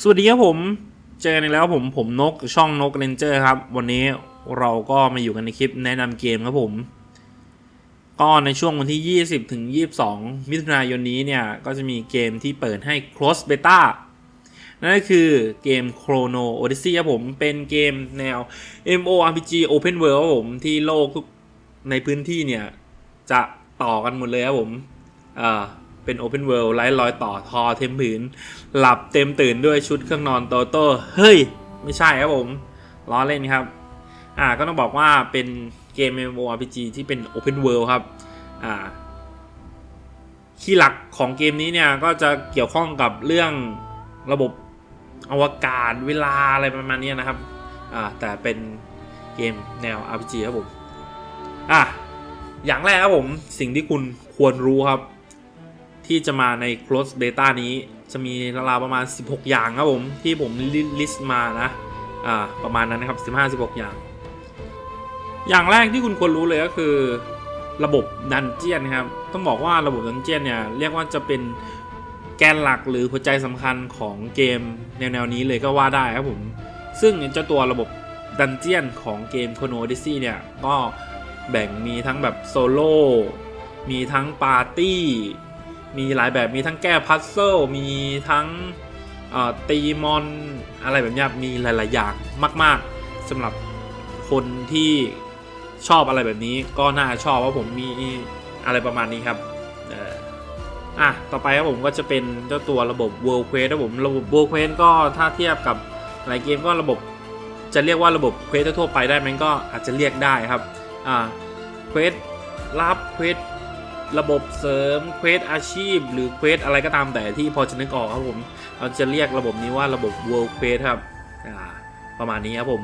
สวัสดีครับผม เจอกันอีกแล้วผมผมนกช่องนกเรนเจอร์ครับ วันนี้เราก็มาอยู่กันในคลิปแนะนำเกมครับผม ก็ในช่วงวันที่ 20ถึง22 มิถุนายนนี้เนี่ย ก็จะมีเกมที่เปิดให้ cross beta นั่นก็คือเกม Chrono Odyssey ครับผม เป็นเกมแนว MMORPG Open World ครับผมที่โลกทุกในพื้นที่เนี่ย จะต่อกันหมดเลยครับผมอ่า เป็น Open World ไร้รอยต่อทอเทมผืน หลับเต็มตื่นด้วยชุดเครื่องนอนโตโต้เฮ้ย ไม่ใช่ครับผมล้อเล่นครับ อ่าก็ต้องบอกว่าเป็นเกม MMORPG ที่เป็น Open World ครับ อ่าคีย์หลักของเกมนี้เนี่ย ก็จะเกี่ยวข้องกับเรื่องระบบอวกาศเวลาอะไรประมาณนี้นะครับ อ่าแต่เป็นเกมแนว RPG ครับผม อะอย่างแรกครับผมสิ่งที่คุณควรรู้ครับ ที่จะมาใน close beta นี้จะมีราวประมาณ 16 อย่างครับผม ที่ผมลิสต์มานะอ่าประมาณนั้นนะครับ 15-16 อย่าง อย่างแรกที่คุณควรรู้เลยก็คือระบบดันเจียนนะครับ ต้องบอกว่าระบบดันเจียนเนี่ยเรียกว่าจะเป็นแกนหลักหรือหัวใจสำคัญของเกมแนวๆนี้เลยก็ว่าได้ครับผม ซึ่งเจ้าตัวระบบดันเจียนของเกม Chrono Odyssey เนี่ย ก็แบ่งมีทั้งแบบโซโล่ มีทั้งปาร์ตี้ มีหลายแบบมีทั้งแก้พัซเซิลมีทั้งตีมอนอะไรแบบนี้มีหลาย ๆ อย่างมาก ๆสำหรับคนที่ชอบอะไรแบบนี้ก็น่าชอบว่าผมมีอะไรประมาณนี้ครับอะต่อไปครับผมก็จะเป็นเจ้าตัวระบบ World Quest ครับผมระบบ World Quest ก็ถ้าเทียบกับหลายเกมก็ระบบจะเรียกว่าระบบเควสทั่วไปได้ไหมก็อาจจะเรียกได้ครับอ่าเควสรับเควส ระบบเสริมเควสอาชีพ หรือเควสอะไรก็ตามแต่ที่พอจะนึกออกครับผมเราจะเรียกระบบนี้ว่าระบบ World Quest ครับประมาณนี้ครับผม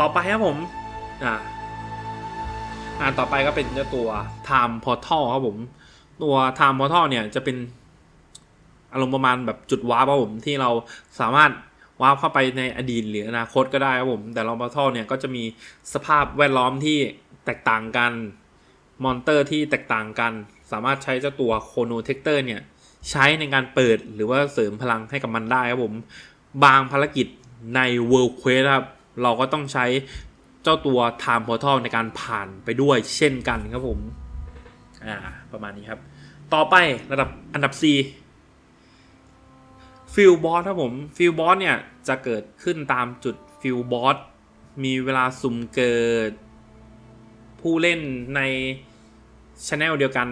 ต่อไปครับผมอ่าต่อไปก็เป็นเจ้าตัว Time Portal ครับผม ตัว Time Portal เนี่ยจะเป็นอารมณ์ประมาณแบบจุดวาร์ปครับผมที่เราสามารถวาร์ปเข้าไปในอดีตหรืออนาคตก็ได้ครับผม แต่เรา Portal เนี่ยก็จะมีสภาพแวดล้อมที่แตกต่างกัน มอนเตอร์ที่แตกต่างกัน สามารถใช้เจ้าตัวโคโนเทคเตอร์เนี่ย ใช้ในการเปิดหรือว่าเสริมพลังให้กับมันได้ครับผม บางภารกิจใน World Quest ครับ เราก็ต้องใช้เจ้าตัว Time Portal ในการผ่านไปด้วยเช่นกันครับผม อ่า ประมาณนี้ครับ ต่อไประดับอันดับ4ฟิลบอสครับผมฟิลบอสเนี่ย จะเกิดขึ้นตามจุดฟิลบอสมีเวลาสุ่มเกิด ผู้เล่นในช anel เดียวกัน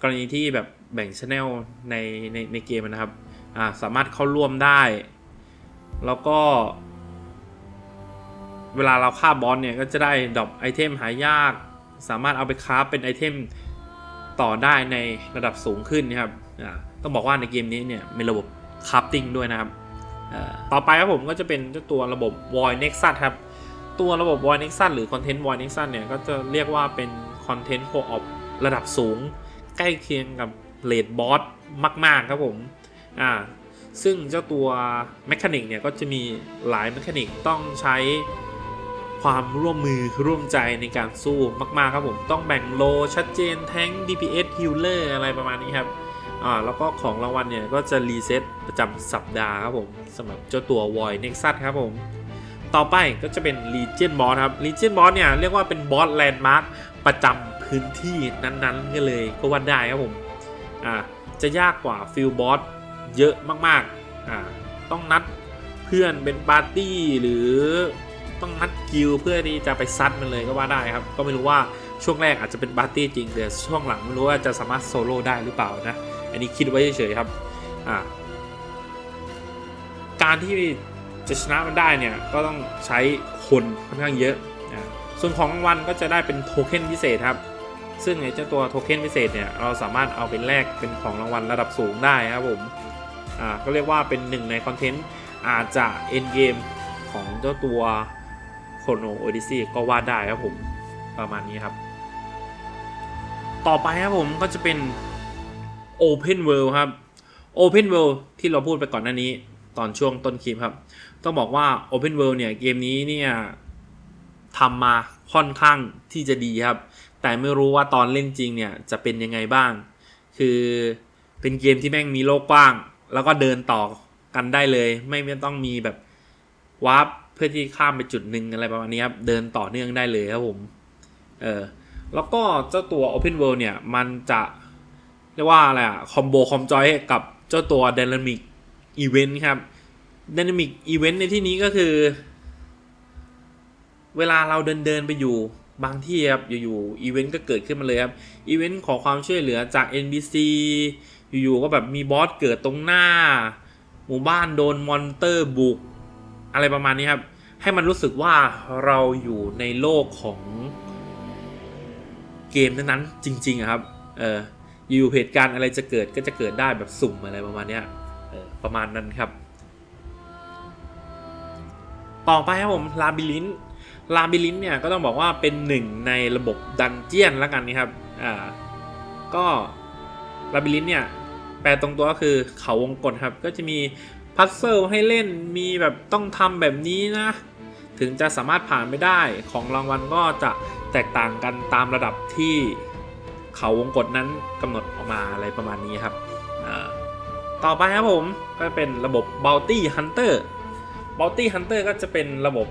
กรณีที่แบบแบ่งช anel ในในในเกมนะครับอ่าสามารถเข้าร่วมได้ แล้วก็ เวลาเราฆ่าบอสเนี่ยก็จะได้ดรอปไอเทมหายาก สามารถเอาไปคราเป็นไอเทมต่อได้ในระดับสูงขึ้นนะครับอ่าต้องบอกว่าในเกมนี้เนี่ยมีระบบคราฟติ้งด้วยนะครับต่อไปครับผมก็จะเป็นเจ้าตัวระบบ Void Nexus ครับ ตัวระบบ Void Nexus หรือ Content Void Nexus เนี่ย ก็จะเรียกว่าเป็น Content Co-op ระดับสูง ใกล้เคียงกับ Raid Boss มาก ๆ ครับผม อ่า ซึ่งเจ้าตัว Mechanic เนี่ย ก็จะมีหลาย Mechanic ต้องใช้ความร่วมมือร่วมใจในการสู้มาก ๆ ครับผม ต้องแบ่งโลชัดเจนแทง DPS Healer อะไรประมาณนี้ครับ อ่า แล้วก็ของรางวัลเนี่ย ก็จะรีเซ็ตประจำสัปดาห์ครับผมสำหรับเจ้าตัว Void Nexus ครับผม ต่อไปก็จะเป็น Legion Boss ครับ Legion Boss เนี่ยเรียกว่าเป็นบอสแลนด์มาร์คประจำพื้นที่นั้นๆกันเลยก็ว่าได้ครับผมอ่าจะยากกว่าฟิลบอสเยอะมากๆอ่าต้องนัดเพื่อนเป็นปาร์ตี้หรือต้องนัดกิลเพื่อที่จะไปซัดมันเลยก็ว่าได้ครับ ก็ไม่รู้ว่าช่วงแรกอาจจะเป็นปาร์ตี้จริงแต่ช่วงหลังไม่รู้ว่าจะสามารถโซโล่ได้หรือเปล่านะ อันนี้คิดไว้เฉยๆครับอ่าการที่ จะชนะมันได้เนี่ยก็ต้องใช้คนค่อนข้างเยอะอ่าส่วนของรางวัลก็จะได้เป็นโทเค็นพิเศษครับ ซึ่งไอ้เจ้าตัวโทเค็นพิเศษเนี่ยเราสามารถเอาไปแลกเป็นของรางวัลระดับสูงได้ครับผมอ่าก็เรียกว่าเป็นหนึ่งในคอนเทนต์อาจจะเอ็นเกมของเจ้าตัวโคโนโอดิซีก็ว่าได้ครับผมประมาณนี้ครับ ต่อไปครับผมก็จะเป็น Open World ครับ Open World ที่เราพูดไปก่อนหน้านี้ตอนช่วงต้นคลิปครับ ต้องบอกว่า Open World เนี่ยเกมนี้เนี่ยทำมาค่อนข้างที่จะดีครับ แต่ไม่รู้ว่าตอนเล่นจริงเนี่ยจะเป็นยังไงบ้าง คือเป็นเกมที่แม่งมีโลกกว้าง แล้วก็เดินต่อกันได้เลยไม่ไม่ต้องมีแบบวาร์ปเพื่อที่ข้ามไปจุดหนึ่งอะไรประมาณนี้ครับ เดินต่อเนื่องได้เลยครับผม เออแล้วก็เจ้าตัว Open World เนี่ย มันจะเรียกว่าอะไรอะคอมโบคอมจอยกับเจ้าตัว Dynamic Event ครับ Dynamic Event ในที่นี้ก็คือ เวลาเราเดินเดินไปอยู่บางที่ครับอยู่ๆอีเวนต์ก็เกิดขึ้นมาเลยครับอีเวนต์ขอความช่วยเหลือจาก NBC อยู่ๆก็แบบมีบอสเกิดตรงหน้า หมู่บ้านโดนมอนเตอร์บุก อะไรประมาณนี้ครับ ให้มันรู้สึกว่าเราอยู่ในโลกของเกมนั้นๆจริงๆครับเอออยู่เหตุการณ์อะไรจะเกิดก็จะเกิดได้แบบสุ่มอะไรประมาณนี้ออประมาณนั้นครับ ต่อไปครับผมลาบิลินลาบิลินเนี่ยก็ต้องบอกว่าเป็นหนึ่งในระบบดันเจียนแล้วกันนี่ครับอ่าก็ลาบิลินเนี่ยแปลตรงตัวก็คือเขาวงกตครับ ก็จะมีพัซเซิลให้เล่นมีแบบต้องทำแบบนี้นะ ถึงจะสามารถผ่านไปได้ของรางวัลก็จะแตกต่างกันตามระดับที่เขาวงกตนั้นกำหนดออกมาอะไรประมาณนี้ครับอ่าต่อไปครับผมก็เป็นระบบ Bounty Hunter Bounty Hunter ก็จะเป็นระบบ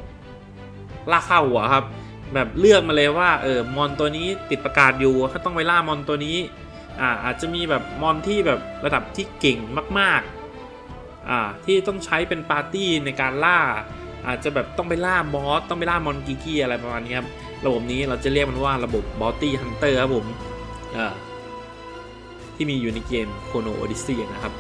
ล่าค่าหัวครับ แบบเลือกมาเลยว่าเออมอนตัวนี้ติดประกาศอยู่ถ้าต้องไปล่ามอนตัวนี้อ่าอาจจะมีแบบมอนที่แบบระดับที่เก่งมากๆอ่าที่ต้องใช้เป็นปาร์ตี้ในการล่า อาจจะแบบต้องไปล่าบอสต้องไปล่ามอนกิกี้อะไรประมาณนี้ครับระบบนี้เราจะเรียกมันว่าระบบ Bounty Hunter ครับผมอ่าที่มีอยู่ในเกม Chrono Odyssey นะครับ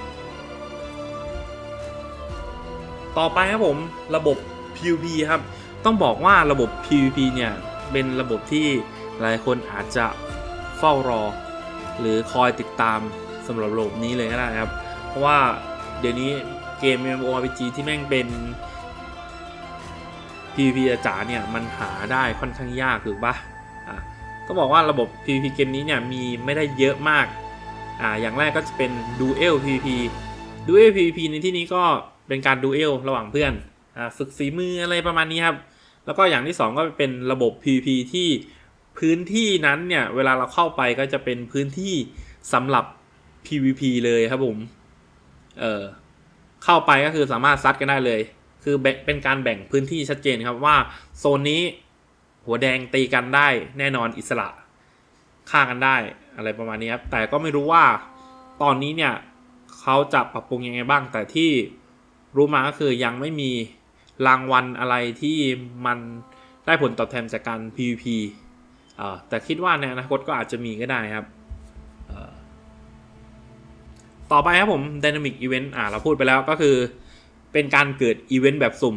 ต่อไปครับผมระบบ PVP ครับ ต้องบอกว่าระบบ PVP เนี่ยเป็นระบบที่หลายคนอาจจะเฝ้ารอ หรือคอยติดตามสำหรับระบบนี้เลยก็ได้ครับ เพราะว่าเดี๋ยวนี้เกม MMORPG ที่แม่งเป็น PVP จ๋าเนี่ยมันหาได้ค่อนข้างยากถูกปะอะต้องบอกว่าระบบ PVP เกมนี้เนี่ยมีไม่ได้เยอะมากอ่าอย่างแรกก็จะเป็น Duel PVP Duel PVP ในที่นี้ก็ เป็นการดูเอลระหว่างเพื่อนอฝึกฝีมืออะไรประมาณนี้ครับ แล้วก็อย่างที่ 2 ก็เป็นระบบ PVP ที่พื้นที่นั้นเนี่ย เวลาเราเข้าไปก็จะเป็นพื้นที่สำหรับ PVP เลยครับผมเออเข้าไปก็คือสามารถซัดกันได้เลย คือเป็นการแบ่งพื้นที่ชัดเจนครับว่าโซนนี้หัวแดงตีกันได้แน่นอนอิสระฆ่ากันได้อะไรประมาณนี้ครับ แต่ก็ไม่รู้ว่าตอนนี้เนี่ยเขาจะปรับปรุงยังไงบ้างแต่ที่ รู้มาก็คือยังไม่มีรางวัลอะไรที่มันได้ผลตอบแทนจากการ PVP แต่คิดว่าในอนาคตก็อาจจะมีก็ได้ครับ ต่อไปครับผม Dynamic Event อ่าเราพูดไปแล้วก็คือ เป็นการเกิดอีเวนต์แบบสุ่ม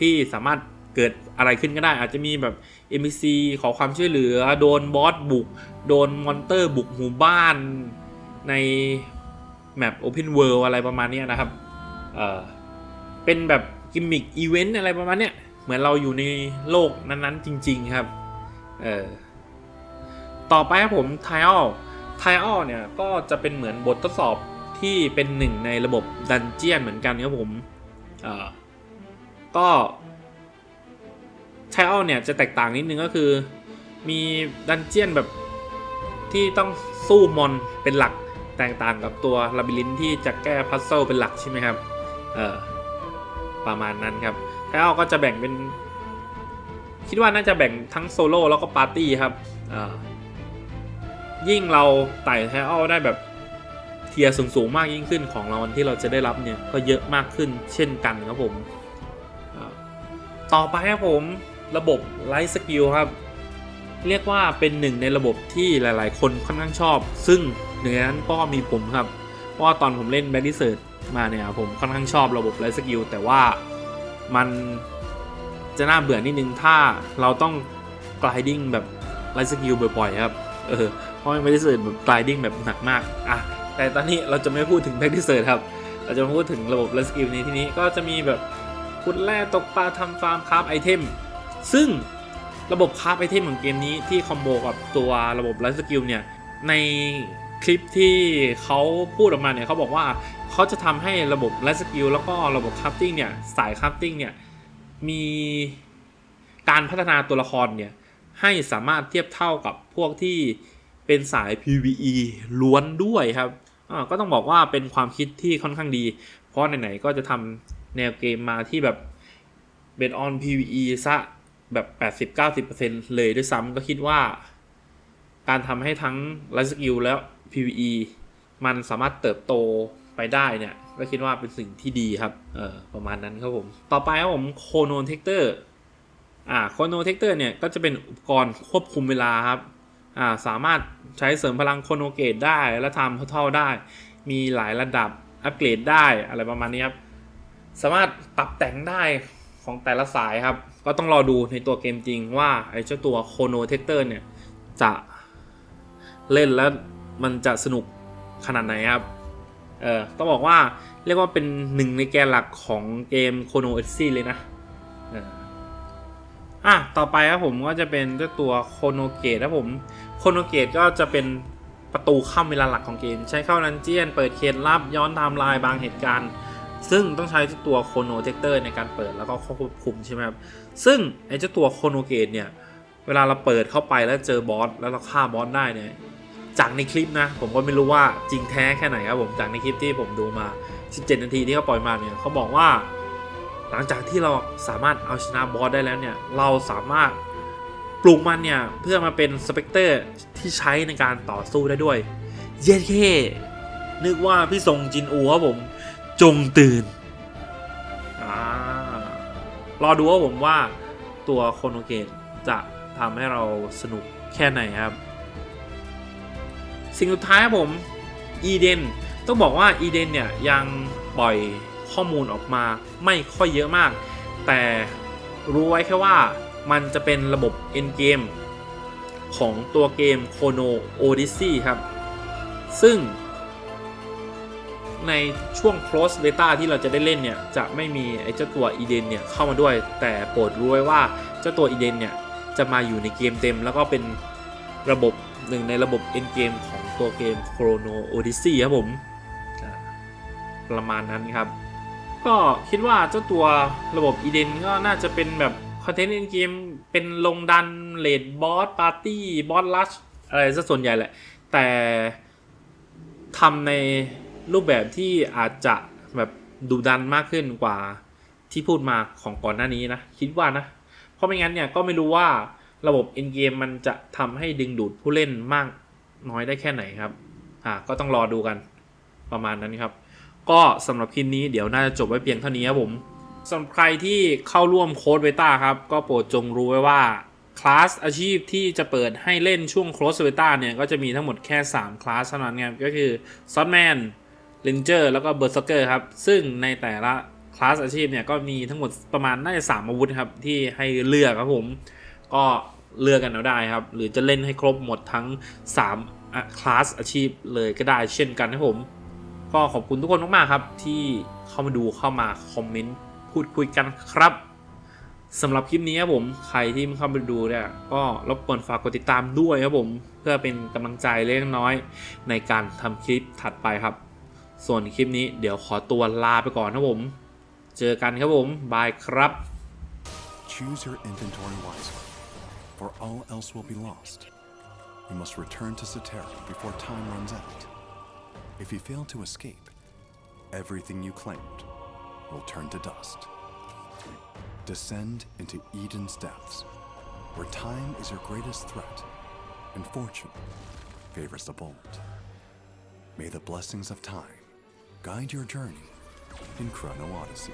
ที่สามารถเกิดอะไรขึ้นก็ได้ อาจจะมีแบบ NPC ขอความช่วยเหลือ โดนบอสบุก โดนมอนเตอร์บุกหมู่บ้านในแมป Open World อะไรประมาณนี้นะครับ เอ่อ เป็นแบบกิมมิคอีเวนต์อะไรประมาณเนี้ยเหมือนเราอยู่ในโลกนั้นๆจริง ๆครับเออต่อไปครับผม t i l t i l เนี่ยก็จะเป็นเหมือนบททดสอบที่เป็นหนึ่งในระบบดันเจียนเหมือนกันครับผมเออก็ t i l เนี่ยจะแตกต่างนิดนึงก็คือ มีดันเจียนแบบที่ต้องสู้มอนเป็นหลักแตกต่างกับตัวลาบิลินที่จะแก้พัซเซิลเป็นหลักใช่ไหมครับ เออ ประมาณนั้นครับแล้วก็จะแบ่งเป็น คิดว่าน่าจะแบ่งทั้งโซโล่แล้วก็ปาร์ตี้ครับยิ่งเราไต่แทลได้แบบเทียร์สูงๆมากยิ่งขึ้นของรางวัลที่เราจะได้รับเนี่ยก็เยอะมากขึ้นเช่นกันครับผมต่อไปครับผมระบบไลท์สกิลครับ เรียกว่าเป็นหนึ่งในระบบที่หลายๆ คนค่อนข้างชอบ ซึ่งหนึ่งในนั้นก็มีผมครับ เพราะว่าตอนผมเล่นแบ d ดิเซิร์ มาเนี่ยผมค่อนข้างชอบระบบไลท์สกิลแต่ว่ามันจะน่าเบื่อนิดนึงถ้าเราต้องกลายดิ้งแบบไลท์สกิลบ่อยๆครับ เออ เพราะไม่ได้เสิร์แบบกลายดิ้งแบบหนักมาก อะ แต่ตอนนี้เราจะไม่พูดถึงแบ็กดิเซิร์ครับ เราจะพูดถึงระบบไลท์สกิลในที่นี้ก็จะมีแบบขุดแร่ตกปลาทำฟาร์มคราฟไอเทม ซึ่งระบบคราฟไอเทมของเกมนี้ที่คอมโบกับตัวระบบไลท์สกิลเนี่ย ใน คลิปที่เขาพูดออกมาเนี่ยเขาบอกว่าเขาจะทำให้ระบบไลฟ์สกิลแล้วก็ระบบคัพติ้งเนี่ยสายคัพติ้งเนี่ยมีการพัฒนาตัวละครเนี่ยให้สามารถเทียบเท่ากับพวกที่เป็นสาย PVE ล้วนด้วยครับก็ต้องบอกว่าเป็นความคิดที่ค่อนข้างดี เพราะไหนๆก็จะทำแนวเกมมาที่แบบเบนออน PVE ซะแบบ 80-90%เลยด้วยซ้ำก็คิดว่า การทำให้ทั้งไลฟ์สกิลแล้ว PVE มันสามารถเติบโตไปได้เนี่ยก็คิดว่าเป็นสิ่งที่ดีครับ เออประมาณนั้นครับผม ต่อไปครับผมโคโนเทคเตอร์ อ่าโคโนเทคเตอร์เนี่ยก็จะเป็นอุปกรณ์ควบคุมเวลาครับ อ่าสามารถใช้เสริมพลังโคโนเกตได้และทำเท่าได้ มีหลายระดับอัปเกรดได้อะไรประมาณนี้ครับ สามารถปรับแต่งได้ของแต่ละสายครับ ก็ต้องรอดูในตัวเกมจริงว่าไอ้เจ้าตัวโคโนเทคเตอร์เนี่ยจะเล่นแล้ว มันจะสนุกขนาดไหนครับ เออต้องบอกว่าเรียกว่าเป็นหนึ่งในแกนหลักของเกมโคโนเอซี่เลยนะอะต่อไปครับผมก็จะเป็นเจ้าตัวโคโนเกตครับผมโคโนเกตก็จะเป็นประตูเข้าเวลาหลักของเกม ใช้เข้านันเจียน เปิดเขตลับย้อนไทม์ไลน์บางเหตุการณ์ ซึ่งต้องใช้เจ้าตัวโคโนเทคเตอร์ในการเปิดแล้วก็ควบคุมใช่ไหมครับ ซึ่งไอ้เจ้าตัวโคโนเกตเนี่ย เวลาเราเปิดเข้าไปแล้วเจอบอสแล้วเราฆ่าบอสได้เนี่ย จากในคลิปนะ ผมก็ไม่รู้ว่าจริงแท้แค่ไหนครับผมจากในคลิปที่ผมดูมา 17 นาทีที่เขาปล่อยมาเนี่ยเขาบอกว่า หลังจากที่เราสามารถเอาชนะบอสได้แล้วเนี่ยเราสามารถปลูกมันเนี่ยเพื่อมาเป็นสเปกเตอร์ที่ใช้ในการต่อสู้ได้ด้วย เย็ดเคนึกว่าพี่ทรงจินอูครับผมจงตื่นอ่ารอดูว่าผมว่าตัวโคโนเกตจะทำให้เราสนุกแค่ไหนครับ สิ่งสุดท้ายครับผมอีเดนต้องบอกว่าอีเดนเนี่ยยังปล่อยข้อมูลออกมาไม่ค่อยเยอะมาก แต่รู้ไว้แค่ว่ามันจะเป็นระบบ Endgame ของตัวเกม Chrono Odyssey ครับ ซึ่ง ในช่วง close beta ที่เราจะได้เล่นเนี่ย จะไม่มีไอ้เจ้าตัวอีเดนเนี่ยเข้ามาด้วย แต่โปรดรู้ไว้ว่าเจ้าตัวอีเดนเนี่ย จะมาอยู่ในเกมเต็ม แล้วก็เป็นระบบหนึ่งในระบบ end game ของ ตัวเกม Chrono Odyssey ครับผมอ่าประมาณนั้นครับ ก็คิดว่าเจ้าตัวระบบอีเดนก็น่าจะเป็นแบบคอนเทนต์ end game เป็นลงดันเลดบอสปาร์ตี้บอสลัชอะไรซะส่วนใหญ่แหละ แต่ทำในรูปแบบที่อาจจะแบบดุดันมากขึ้นกว่าที่พูดมาของก่อนหน้านี้นะ คิดว่านะ เพราะไม่งั้นเนี่ยก็ไม่รู้ว่าระบบ end game มันจะทำให้ดึงดูดผู้เล่นมาก น้อยได้แค่ไหนครับ อ่า ก็ต้องรอดูกันประมาณนั้นครับ ก็สำหรับคลิปนี้เดี๋ยวน่าจะจบไว้เพียงเท่านี้ครับผมสำหรับใครที่เข้าร่วมโค้ดเบต้าครับ ก็โปรดจงรู้ไว้ว่าคลาสอาชีพที่จะเปิดให้เล่นช่วงโค้ดเบต้าเนี่ย ก็จะมีทั้งหมดแค่ 3 คลาสเท่านั้นครับก็คือซอ t แมนเลนเจอร์แล้วก็เบอร์ r เกอร์ครับ ซึ่งในแต่ละคลาสอาชีพเนี่ย ก็มีทั้งหมดประมาณน่าจะ3อาวุธครับ ที่ให้เลือกครับผม ก็ เลือกกันเอาได้ครับ หรือจะเล่นให้ครบหมดทั้ง3คลาสอาชีพเลยก็ได้เช่นกันครับผม ก็ขอบคุณทุกคนมากๆครับ ที่เข้ามาดูเข้ามาคอมเมนต์พูดคุยกันครับสำหรับคลิปนี้ครับผมใครที่เพิ่งเข้ามาดูเนี่ยก็รบกวนฝากกดติดตามด้วยครับผมเพื่อเป็นกำลังใจเล็กน้อยในการทำคลิปถัดไปครับ ส่วนคลิปนี้เดี๋ยวขอตัวลาไปก่อนครับผม เจอกันครับผม บายครับ Choose your inventory wisely, for all else will be lost. You must return to Cetera before time runs out. If you fail to escape, everything you claimed will turn to dust. Descend into Eden's depths, where time is your greatest threat, and fortune favors the bold. May the blessings of time guide your journey in Chrono Odyssey.